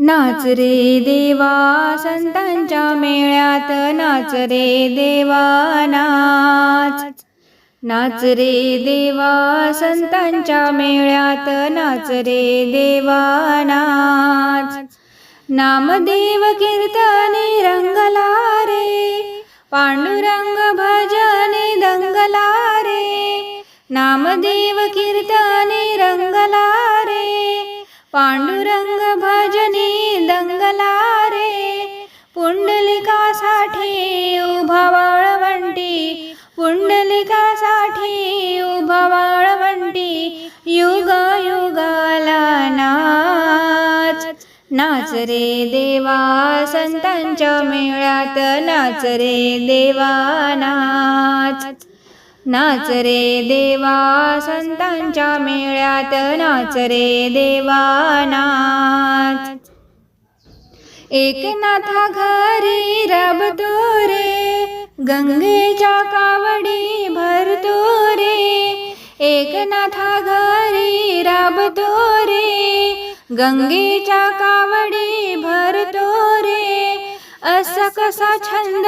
नाच रे देवा संतांच्या मेळ्यात नाच रे देवा नाच. नाच रे देवा संतांच्या मेळ्यात नाच रे देवा नाच. नामदेव कीर्तने रंगला रे पांडुरंग भजने दंगला रे नामदेव कीर्तने रंगला रे पांडुरंग पुंडलिकासाठी उभा वाळवंटी पुंडलिकासाठी उभा वाळवंटी युग युगाला नाच. नाच रे देवा संतांच्या मेळ्यात नाच रे देवा नाच. नाच रे देवा संतांच्या मेळ्यात नाच रे देवा नाच. एकनाथा घरी रबतो रे गंगेच्या कावडी भरतो रे एकनाथा घरी रबतो रे गंगेच्या कावडी भरतो रे असा कसा छंद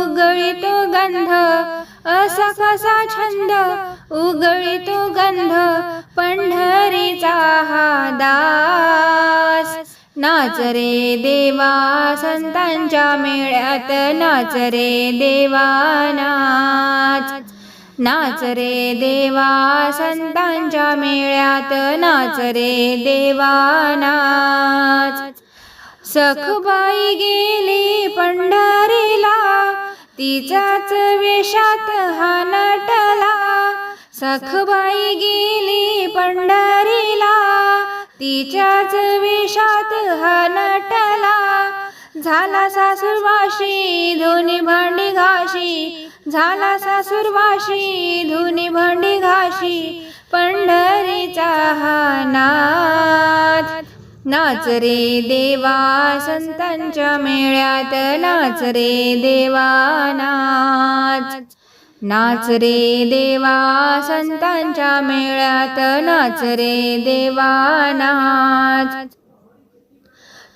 उगळितो गंध असा कसा छंद उगळितो गंध. पंढरीचा हा दा नाच रे देवा संतांच्या मेळ्यात नाच रे देवा नाच. नाच रे देवा संतांच्या मेळ्यात नाच रे देवा नाच. सखबाई गेली पंढरीला तिचाच वेशात हा नटला. सखबाई गेली पंढरीला तिच्याच वेशात झाला सासुरवाशी धुनी भांडी घाशी. झाला सासुरवाशी धुनी भांडी घाशी. पंढरीचा हा नाथ नाच रे देवा संतांच्या मेळ्यात नाच रे देवा नाच नाच रे देवा संतांच्या मेळ्यात नाच रे देवा नाच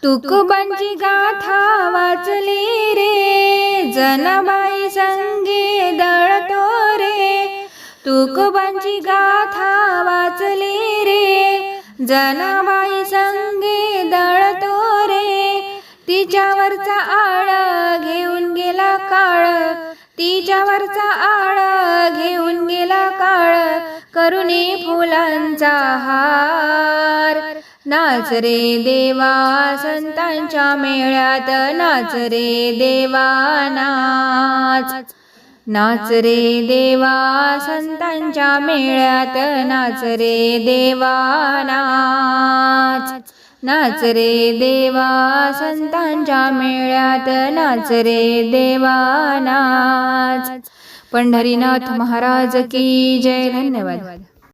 तुकोबांची गाथा वाचली रे. जनाबाई संगे दळतो रे. तुकोबांची गाथा वाचली रे. जनाबाई संगे दळतो रे. तिच्यावरचा आळ घेऊन गेला काळ. तिच्यावरचा आळ घेऊन गेला काळ. करुणी फुलांचा हार. नाच रे देवा संतांच्या मेळ्यात नाच रे देवा नाच. नाच रे देवा संतांच्या मेळ्यात नाच रे देवा नाच. नाच रे देवा संतांच्या मेळ्यात नाच रे देवा नाच. पंढरीनाथ महाराज की जय. धन्यवाद.